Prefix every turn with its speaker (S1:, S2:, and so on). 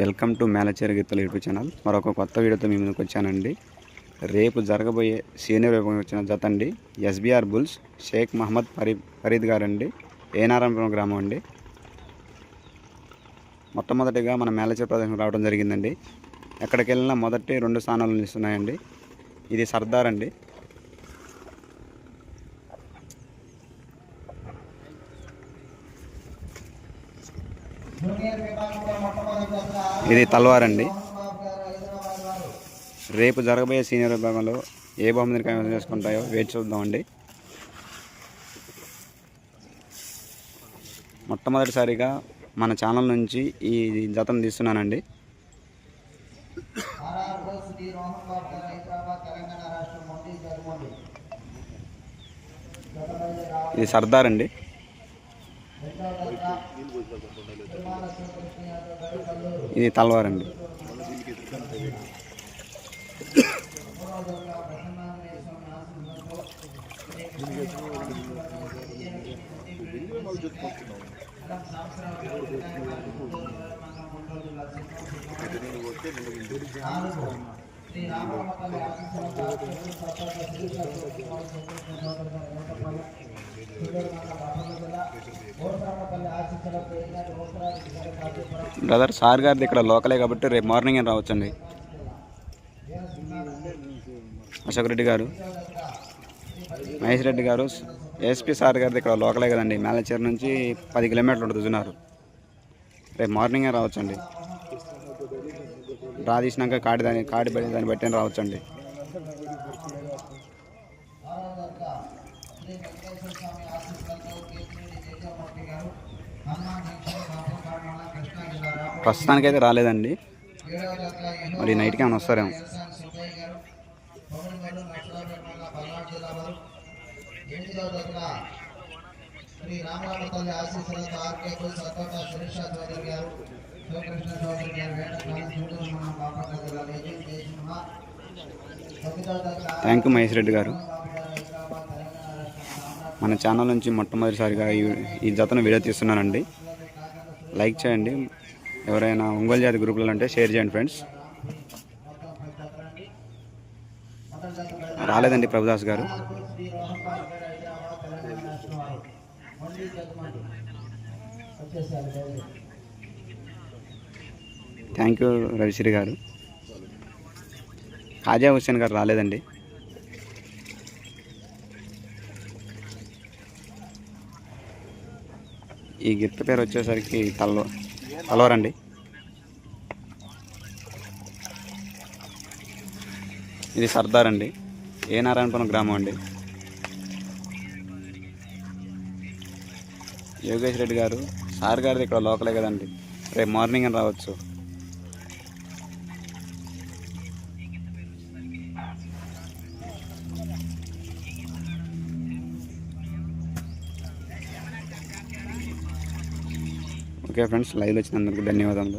S1: Welcome to మేలచేరు గీతలు YouTube channel. మరొక కొత్త వీడియోతో మీ ముందుకు వచ్చానండి. రేపు జరగబోయే సీనియర్ విభాగం వచ్చిన జత అండి. ఎస్బీఆర్ బుల్స్ షేక్ మహమ్మద్ ఫరీ ఫరీద్ గారు అండి ఏనారాయణపురం గ్రామం అండి. మొట్టమొదటిగా మన మేలచేరు ప్రదేశం రావడం జరిగిందండి. ఎక్కడికి వెళ్ళినా మొదటి రెండు స్థానాలు నిలుస్తున్నాయండి. ఇది సర్దార్ అండి. ఇది తల్వార్ అండి రేపు జరగబోయే సీనియర్ విభాగంలో ఏ బహుమతిని కైవసం చేసుకుంటాయో వేచి చూద్దామండి. మొట్టమొదటిసారిగా మన ఛానల్ నుంచి ఈ జతను తీస్తున్నానండి. ఇది సర్దార్ అండి. ఇది తల్వార్ అండి
S2: మూడవ
S1: బ్రదర్ సార్ గారిది ఇక్కడ లోకలే కాబట్టి రేపు మార్నింగ్ అని రావచ్చండి? అశోక్ రెడ్డి గారు మహేష్ రెడ్డి గారు ఎస్పీ సార్ గారిది ఇక్కడ లోకలే కదండి. మేలచేరు నుంచి పది కిలోమీటర్లు ఉంటుంది రేపు మార్నింగే రావచ్చండి? డ్రా తీసినాక కాడి దాని కాడి పడి దాన్ని బట్టి రావచ్చండి? ప్రస్తుతానికైతే రాలేదండి. మరి నైట్కి ఏమైనా వస్తారేమో.
S2: ఎల్సాన్ సుబ్బయ్య గారు శ్రీ రామరామపల్లి ఆశీస్సులతో ఆర్కేపుల్ సత్తోట శిరీష చౌదరి గారు శివకృష్ణ చౌదరి గారు
S1: థ్యాంక్ యూ మహేష్ రెడ్డి గారు. మన ఛానల్ నుంచి మొట్టమొదటిసారిగా ఈ జతను వీడియో తీస్తున్నానండి. లైక్ చేయండి. ఎవరైనా ఒంగోలు జాతి గ్రూపులు అంటే షేర్ చేయండి ఫ్రెండ్స్. రాలేదండి ప్రభుదాస్ గారు. థ్యాంక్ యూ రవిశ్రీ గారు. ఖాజా హుస్సేన్ గారు రాలేదండి. ఈ గిఫ్ట్ పేరు వచ్చేసరికి తల్లో. తలవరండి ఇది సర్దార్ అండి. ఏ నారాయణపురం గ్రామం అండి? యోగేష్ రెడ్డి గారు సార్ గారిది ఇక్కడ లోకలే కదండి. రేపు మార్నింగ్ అని రావచ్చు. ఓకే ఫ్రెండ్స్ లైవ్లో వచ్చినందుకు ధన్యవాదములు.